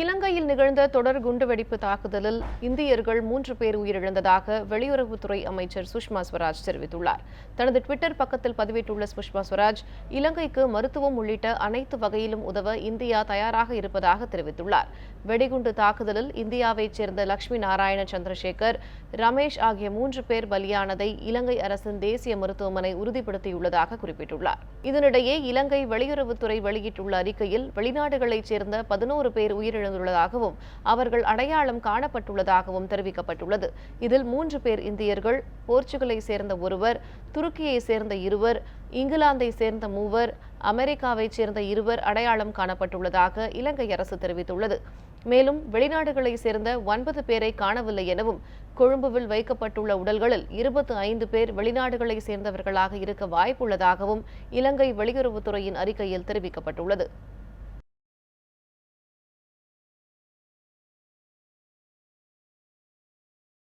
இலங்கையில் நிகழ்ந்த தொடர் குண்டுவெடிப்பு தாக்குதலில் இந்தியர்கள் மூன்று பேர் உயிரிழந்ததாக வெளியுறவுத்துறை அமைச்சர் சுஷ்மா ஸ்வராஜ் தெரிவித்துள்ளார். தனது ட்விட்டர் பக்கத்தில் பதிவிட்டுள்ள சுஷ்மா ஸ்வராஜ் இலங்கைக்கு மருத்துவம் உள்ளிட்ட அனைத்து வகையிலும் உதவ இந்தியா தயாராக இருப்பதாக தெரிவித்துள்ளார். வெடிகுண்டு தாக்குதலில் இந்தியாவைச் சேர்ந்த லட்சுமி நாராயண சந்திரசேகர் ரமேஷ் ஆகிய மூன்று பேர் பலியானதை இலங்கை அரசின் தேசிய மருத்துவமனை உறுதிப்படுத்தியுள்ளதாக குறிப்பிட்டுள்ளார். இதனிடையே இலங்கை வெளியுறவுத்துறை வெளியிட்டுள்ள அறிக்கையில் வெளிநாடுகளைச் சேர்ந்த பதினோரு பேர் உயிரிழந்துள்ளதாகவும் அவர்கள் அடையாளம் காணப்பட்டுள்ளதாகவும் தெரிவிக்கப்பட்டுள்ளது. இதில் மூன்று பேர் இந்தியர்கள் போர்ச்சுகலை சேர்ந்த ஒருவர் துருக்கியை சேர்ந்த இருவர் இங்கிலாந்தை சேர்ந்த மூவர் அமெரிக்காவைச் சேர்ந்த இருவர் அடையாளம் காணப்பட்டுள்ளதாக இலங்கை அரசு தெரிவித்துள்ளது. மேலும் வெளிநாடுகளை சேர்ந்த ஒன்பது பேரை காணவில்லை எனவும் கொழும்புவில் வைக்கப்பட்டுள்ள உடல்களில் இருபத்தி ஐந்து பேர் வெளிநாடுகளை சேர்ந்தவர்களாக இருக்க வாய்ப்புள்ளதாகவும் இலங்கை வெளியுறவுத்துறையின் அறிக்கையில் தெரிவிக்கப்பட்டுள்ளது.